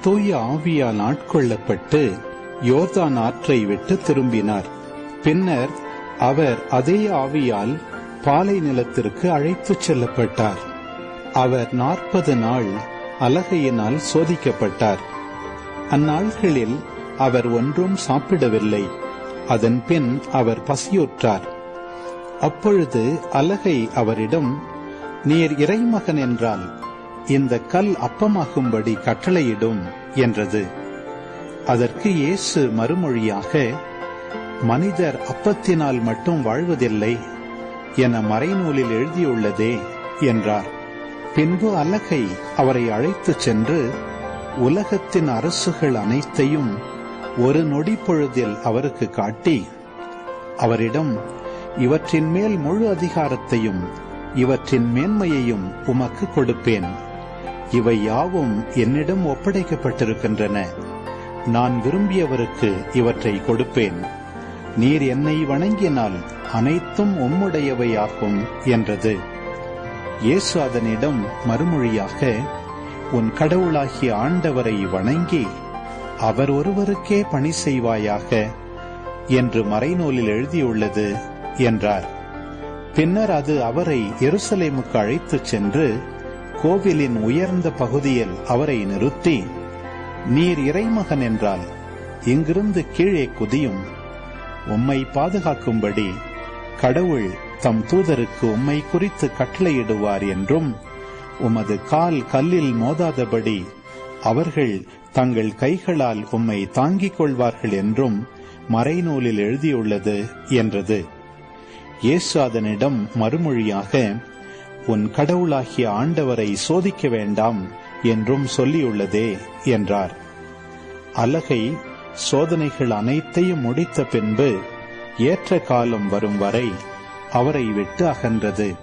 தூய ஆவியால் ஆட்கொள்ளப்பட்டு யோர்தான் ஆற்றை விட்டு திரும்பினார். பின்னர் அவர் அதே ஆவியால் பாலை நிலத்திற்கு அழைத்துச் செல்லப்பட்டார். அவர் நாற்பது நாள் அலகையினால் சோதிக்கப்பட்டார். அந்நாள்களில் அவர் ஒன்றும் சாப்பிடவில்லை. அதன் பின் அவர் பசியுற்றார். அப்பொழுது அலகை அவரிடம் நீர் இறைமகன் என்றால் இந்த கல் அப்பமாகும்படி கட்டளையிடும் என்றது. அதற்கு இயேசு மறுமொழியாக மனிதர் அப்பத்தினால் மட்டும் வாழ்வதில்லை என மறைநூலில் எழுதியுள்ளதே என்றார். பின்பு அலகை அவரை அழைத்துச் சென்று உலகத்தின் அரசுகள் அனைத்தையும் ஒரு நொடி பொழுதில் அவருக்கு காட்டி அவரிடம் இவற்றின் மேல் முழு அதிகாரத்தையும் இவற்றின் மேன்மையையும் உமக்கு கொடுப்பேன். இவை யாவும் என்னிடம் ஒப்படைக்கப்பட்டிருக்கின்றன. நான் விரும்பியவருக்கு இவற்றை கொடுப்பேன். நீர் என்னை வணங்கினால் அனைத்தும் உம்முடையவையாகும் என்றது. இயேசு அதனிடம் மறுமொழியாக உன் கடவுளாகிய ஆண்டவரை வணங்கி அவர் ஒருவருக்கே பணி செய்வாயாக என்று மறைநூலில் எழுதியுள்ளது என்றார். பின்னர் அது அவரை எருசலேமுக்கு அழைத்துச் சென்று கோவிலின் உயர்ந்த பகுதியில் அவரை நிறுத்தி நீர் இறைமகன் என்றால் இங்கிருந்து கீழே குதியும். உம்மை பாதுகாக்கும்படி கடவுள் தம் தூதருக்கு உம்மை குறித்து கட்டளையிடுவார் என்றும் உமது கால் கல்லில் மோதாதபடி அவர்கள் தங்கள் கைகளால் உம்மை தாங்கிக் கொள்வார்கள் என்றும் மறைநூலில் எழுதியுள்ளது என்றது. இயேசு அதனிடம் மறுமொழியாக உன் கடவுளாகிய ஆண்டவரை சோதிக்க வேண்டாம் என்றும் சொல்லியுள்ளதே என்றார். அலகை சோதனைகள் அனைத்தையும் முடித்த பின்பு ஏற்ற காலம் வரும் வரை அவரை விட்டு அகன்றது.